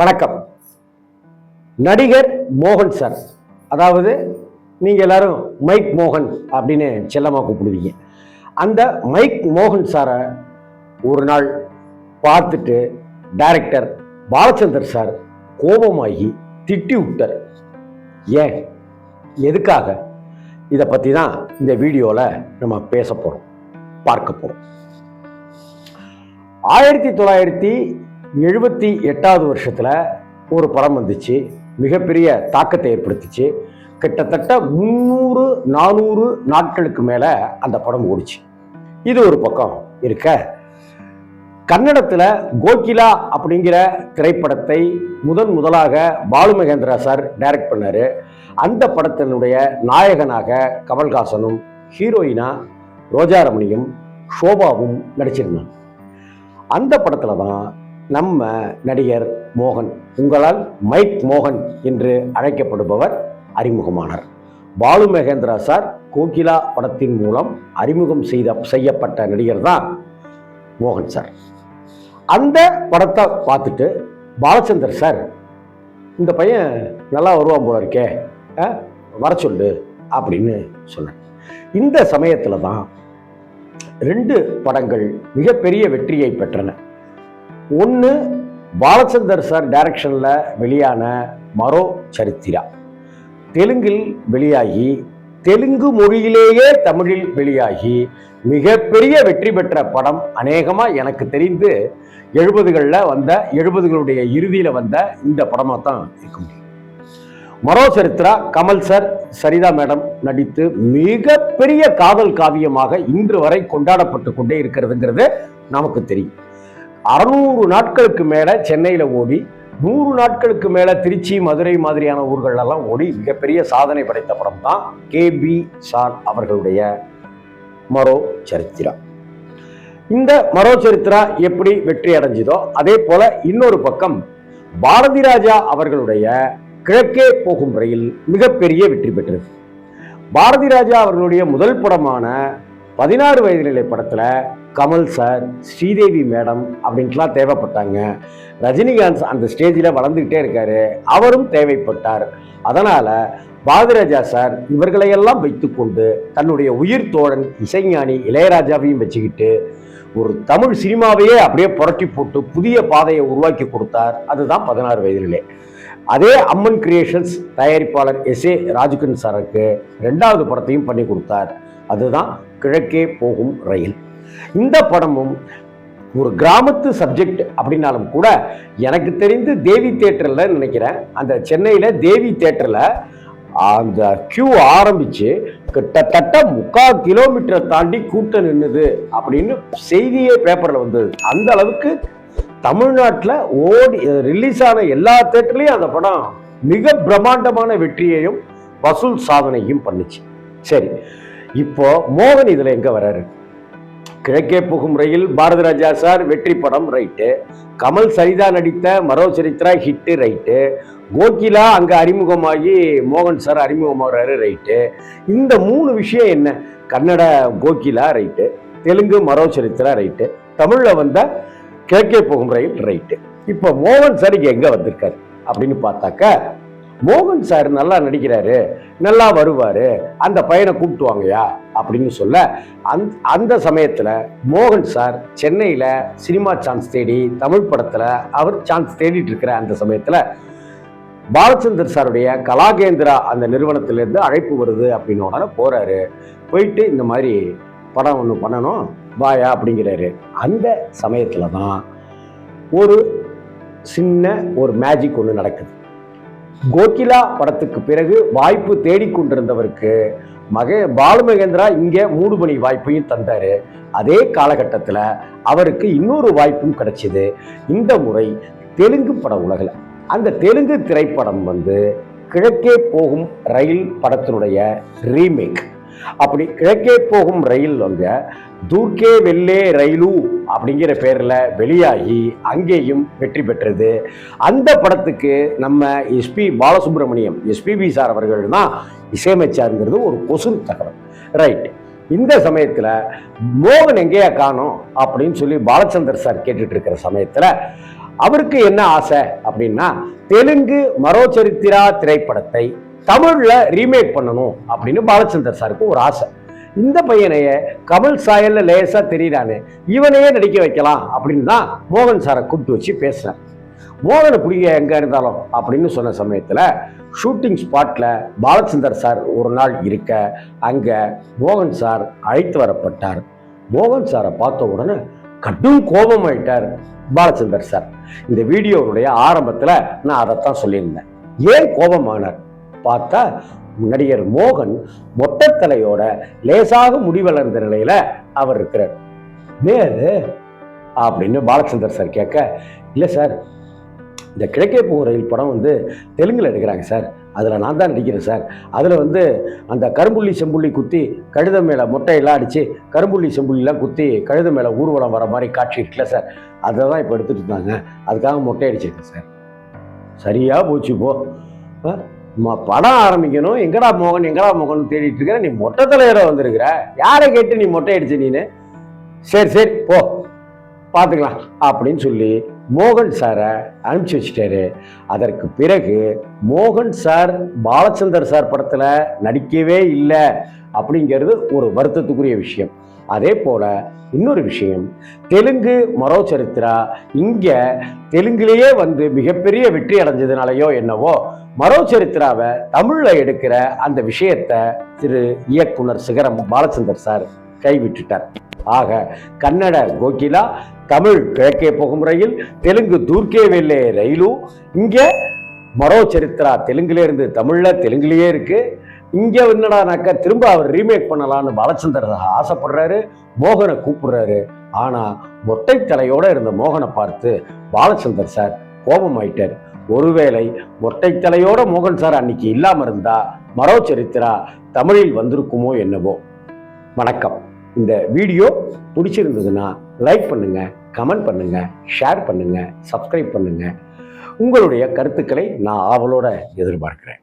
வணக்கம். நடிகர் மோகன் சார். அதாவது நீங்கள் எல்லாரும் மைக் மோகன் அப்படின்னு செல்லமாக கூப்பிடுவீங்க. அந்த மைக் மோகன் சாரை ஒரு நாள் பார்த்துட்டு டைரக்டர் பாலச்சந்தர் சார் கோபமாகி திட்டி விட்டார். ஏன்? எதுக்காக? இதை பற்றி தான் இந்த வீடியோவில் நம்ம பேச போகிறோம் பார்க்க போகிறோம் ஆயிரத்தி தொள்ளாயிரத்தி எழுபத்தி எட்டாவது வருஷத்தில் ஒரு படம் வந்துச்சு. மிகப்பெரிய தாக்கத்தை ஏற்படுத்திச்சு. கிட்டத்தட்ட முந்நூறு நானூறு நாட்களுக்கு மேலே அந்த படம் ஓடிச்சு. இது ஒரு பக்கம் இருக்க. கன்னடத்தில் கோகிலா அப்படிங்கிற திரைப்படத்தை முதன் முதலாக பாலு மகேந்திரா சார் டைரக்ட் பண்ணார். அந்த படத்தினுடைய நாயகனாக கமல்ஹாசனும் ஹீரோயினா ரோஜாரமணியும் ஷோபாவும் நடிச்சிருந்தாங்க. அந்த படத்தில் தான் நம்ம நடிகர் மோகன் உங்களால் மைக் மோகன் என்று அழைக்கப்படுபவர் அறிமுகமானார். பாலு மகேந்திரா சார் கோகிலா படத்தின் மூலம் அறிமுகம் செய்த செய்யப்பட்ட நடிகர் தான் மோகன் சார். அந்த படத்தை பார்த்துட்டு பாலச்சந்தர் சார் இந்த பையன் நல்லா வருவான் போல இருக்கே ஆ, வர சொல்லு அப்படின்னு சொன்னேன் இந்த சமயத்தில் தான் ரெண்டு படங்கள் மிகப்பெரிய வெற்றியை பெற்றன. ஒன்று பாலச்சந்தர் சார் டைரக்ஷனில் வெளியான மரோ சரித்திரா. தெலுங்கில் வெளியாகி தெலுங்கு மொழியிலேயே தமிழில் வெளியாகி மிகப்பெரிய வெற்றி பெற்ற படம் அநேகமாக எனக்கு தெரிந்து எழுபதுகளில் வந்த எழுபதுகளுடைய இறுதியில் வந்த இந்த படமாக தான் இருக்க முடியும். மரோ சரித்ரா கமல் சார் சரிதா மேடம் நடித்து மிகப்பெரிய காதல் காவியமாக இன்று வரை கொண்டாடப்பட்டு கொண்டே இருக்கிறதுங்கிறது நமக்கு தெரியும். அறுநூறு நாட்களுக்கு மேலே சென்னையில் ஓடி நூறு நாட்களுக்கு மேலே திருச்சி மதுரை மாதிரியான ஊர்களெல்லாம் ஓடி மிகப்பெரிய சாதனை படைத்த படம் தான் கே பி சார் அவர்களுடைய மரோ சரித்திரா இந்த மரோ சரித்திரா எப்படி வெற்றி அடைஞ்சதோ அதே போல இன்னொரு பக்கம் பாரதி ராஜா அவர்களுடைய கிழக்கே போகும் ரயில் மிகப்பெரிய வெற்றி பெற்றது. பாரதி ராஜா அவர்களுடைய முதல் படமான பதினாறு வயது நிலை படத்தில் கமல் சார் ஸ்ரீதேவி மேடம் அப்படின்ட்டுலாம் தேவைப்பட்டாங்க. ரஜினிகாந்த் அந்த ஸ்டேஜில் வளர்ந்துக்கிட்டே இருக்காரு. அவரும் தேவைப்பட்டார். அதனால் பாரதிராஜா சார் இவர்களையெல்லாம் வைத்துக்கொண்டு தன்னுடைய உயிர் தோழன் இசைஞானி இளையராஜாவையும் வச்சுக்கிட்டு ஒரு தமிழ் சினிமாவையே அப்படியே புரட்டி போட்டு புதிய பாதையை உருவாக்கி கொடுத்தார். அதுதான் பதினாறு வயதிலே அதே அம்மன் கிரியேஷன்ஸ் தயாரிப்பாளர் எஸ் ஏ ராஜுகன் சாருக்கு ரெண்டாவது படத்தையும் பண்ணி கொடுத்தார். அதுதான் கிழக்கே போகும் ரயில். இந்த படமும் ஒரு கிராமத்து சப்ஜெக்ட் அப்படின்னாலும் கூட எனக்கு தெரிந்து தேவி தேட்டரில் நினைக்கிறேன். அந்த சென்னையில் தேவி தேட்டரில் அந்த கியூ ஆரம்பித்து கிட்டத்தட்ட முக்கால் கிலோமீட்டரை தாண்டி கூட்டம் நின்றுது அப்படின்னு செய்தியே பேப்பரில் வந்தது. அந்த அளவுக்கு தமிழ்நாட்டில் ஓடி ரிலீஸ் ஆன எல்லா தேட்டர்லேயும் அந்த படம் மிக பிரம்மாண்டமான வெற்றியையும் வசூல் சாதனையும் பண்ணுச்சு. சரி இப்போ மோகன் இதில் எங்கே வராரு? கிழக்கே புகும் ரயில் பாரதி ராஜா சார் வெற்றி படம் ரைட்டு. கமல் சரிதா நடித்த மரோ சரித்ரா ஹிட்டு ரைட்டு. கோகிலா அங்கே அறிமுகமாகி மோகன் சார் அறிமுகமாகிறாரு ரைட்டு. இந்த மூணு விஷயம் என்ன? கன்னட கோகிலா ரைட்டு. தெலுங்கு மரோ சரித்ரா ரைட்டு. தமிழில் வந்த கிழக்கே போகும் ரயில் ரைட்டு. இப்போ மோகன் சார் இங்கே எங்கே வந்திருக்காரு? அப்படின்னு பார்த்தாக்க மோகன் சார் நல்லா நடிக்கிறாரு நல்லா வருவார் அந்த பையனை கூப்பிட்டுவாங்கயா அப்படின்னு சொல்ல அந் அந்த சமயத்தில் மோகன் சார் சென்னையில் சினிமா சான்ஸ் தேடி தமிழ் படத்தில் அவர் சான்ஸ் தேடிட்டு இருக்கிற அந்த சமயத்தில் பாலச்சந்தர் சாருடைய கலாகேந்திரா அந்த நிறுவனத்திலேருந்து அழைப்பு வருது அப்படின்னு உடனே போகிறாரு போயிட்டு இந்த மாதிரி படம் ஒன்று பண்ணணும் வாயா அப்படிங்கிறாரு. அந்த சமயத்தில் தான் ஒரு சின்ன ஒரு மேஜிக் ஒன்று நடக்குது. கோகிலா படத்துக்கு பிறகு வாய்ப்பு தேடிக்கொண்டிருந்தவருக்கு மகே பாலுமகேந்திரா இங்கே மூடுபணி வாய்ப்பையும் தந்தார். அதே காலகட்டத்தில் அவருக்கு இன்னொரு வாய்ப்பும் கிடைச்சிது. இந்த முறை தெலுங்கு பட உலகில். அந்த தெலுங்கு திரைப்படம் வந்து கிழக்கே போகும் ரயில் படத்தினுடைய ரீமேக். அப்படி கிழக்கே போகும் ரயில் வந்து தூர்க்கே வெள்ளே ரயிலு அப்படிங்கிற பேரில் வெளியாகி அங்கேயும் வெற்றி பெற்றது. அந்த படத்துக்கு நம்ம எஸ்பி பாலசுப்ரமணியம் எஸ்பிபி சார் அவர்கள் தான் இசையமைச்சாருங்கிறது ஒரு கொசு தகவல். ரைட் இந்த சமயத்தில் மோகன் எங்கேயா காணும் அப்படின்னு சொல்லி பாலச்சந்தர் சார் கேட்டுட்டு இருக்கிற சமயத்தில் அவருக்கு என்ன ஆசை அப்படின்னா தெலுங்கு மரோச்சரித்திரா திரைப்படத்தை தமிழில் ரீமேக் பண்ணணும் அப்படின்னு பாலச்சந்தர் சாருக்கு ஒரு ஆசை. இந்த பையனையே கமல் சாயல்ல லேசாக தெரியிறானே இவனையே நடிக்க வைக்கலாம் அப்படின்னு தான் மோகன் சாரை கூப்பிட்டு வச்சு பேசுகிறேன் மோகனை பிடிக்க எங்கே இருந்தாலும் அப்படின்னு சொன்ன சமயத்தில் ஷூட்டிங் ஸ்பாட்டில் பாலச்சந்தர் சார் ஒரு நாள் இருக்க அங்கே மோகன் சார் அழைத்து வரப்பட்டார். மோகன் சாரை பார்த்த உடனே கடும் கோபமாயிட்டார் பாலச்சந்தர் சார். இந்த வீடியோவுடைய ஆரம்பத்தில் நான் அதைத்தான் சொல்லியிருந்தேன். ஏன் கோபமானார்? பார்த்தா நடிகர் மோகன் மொட்டத்தலையோட லேசாக முடிவளர்ந்த நிலையில அவர் இருக்கிறார். நேரு அப்படின்னு பாலச்சந்தர் சார் கேட்க இல்லை சார் இந்த கிழக்கே போகிறையில் படம் வந்து தெலுங்கில் எடுக்கிறாங்க சார். அதில் நான் தான் நடிக்கிறேன் சார். அதில் வந்து அந்த கரும்புள்ளி செம்புள்ளி குத்தி கழுத மேலே மொட்டையெல்லாம் அடித்து கரும்புள்ளி செம்புள்ளிலாம் குத்தி கழுத மேலே ஊர்வலம் வர மாதிரி காட்சி இருக்குல்ல சார். அதை தான் இப்போ எடுத்துகிட்டு இருந்தாங்க. அதுக்காக மொட்டை அடிச்சிருக்கேன் சார். சரியாக போச்சு போ. ஆ, படம் ஆரம்பிக்கணும். எங்கடா மோகன் எங்கடா மோகன் தேடிட்டு இருக்கிற நீ மொட்டை தலைவராக வந்திருக்கிற. யாரை கேட்டு நீ மொட்டை அடிச்ச நீனு? சரி சரி போ. பார்த்துக்கலாம் அப்படின்னு சொல்லி மோகன் சாரை அனுப்பிச்சு வச்சிட்டாரு. அதற்கு பிறகு மோகன் சார் பாலச்சந்தர் சார் படத்தில் நடிக்கவே இல்லை அப்படிங்கிறது ஒரு வருத்தத்துக்குரிய விஷயம். அதே போல இன்னொரு விஷயம் தெலுங்கு மரோ சரித்திரா இங்கே தெலுங்குலேயே வந்து மிகப்பெரிய வெற்றி அடைஞ்சதுனாலையோ என்னவோ மரோ சரித்திராவை தமிழில் எடுக்கிற அந்த விஷயத்தை திரு இயக்குனர் சிகரம் பாலச்சந்தர் சார் கைவிட்டுட்டார். ஆக கன்னட கோகிலா தமிழ் கிழக்கே போகும் ரயில் தெலுங்கு தூர்க்கே வெள்ளே ரயிலும் இங்கே மரோ சரித்திரா தெலுங்குலேருந்து தமிழில் தெலுங்குலேயே இருக்குது இங்கே என்னடானாக்கா திரும்ப அவர் ரீமேக் பண்ணலாம்னு பாலச்சந்தர் ஆசைப்படுறாரு மோகனை கூப்பிடுறாரு. ஆனால் மொட்டை தலையோட இருந்த மோகனை பார்த்து பாலச்சந்தர் சார் கோபமாயிட்டார். ஒருவேளை மொட்டை தலையோட மோகன் சார் அன்னைக்கு இல்லாமல் இருந்தா மரோ சரித்திரா தமிழில் வந்திருக்குமோ என்னவோ. வணக்கம். இந்த வீடியோ பிடிச்சிருந்ததுன்னா லைக் பண்ணுங்க கமெண்ட் பண்ணுங்க ஷேர் பண்ணுங்க சப்ஸ்கிரைப் பண்ணுங்க. உங்களுடைய கருத்துக்களை நான் ஆவலோட எதிர்பார்க்கிறேன்.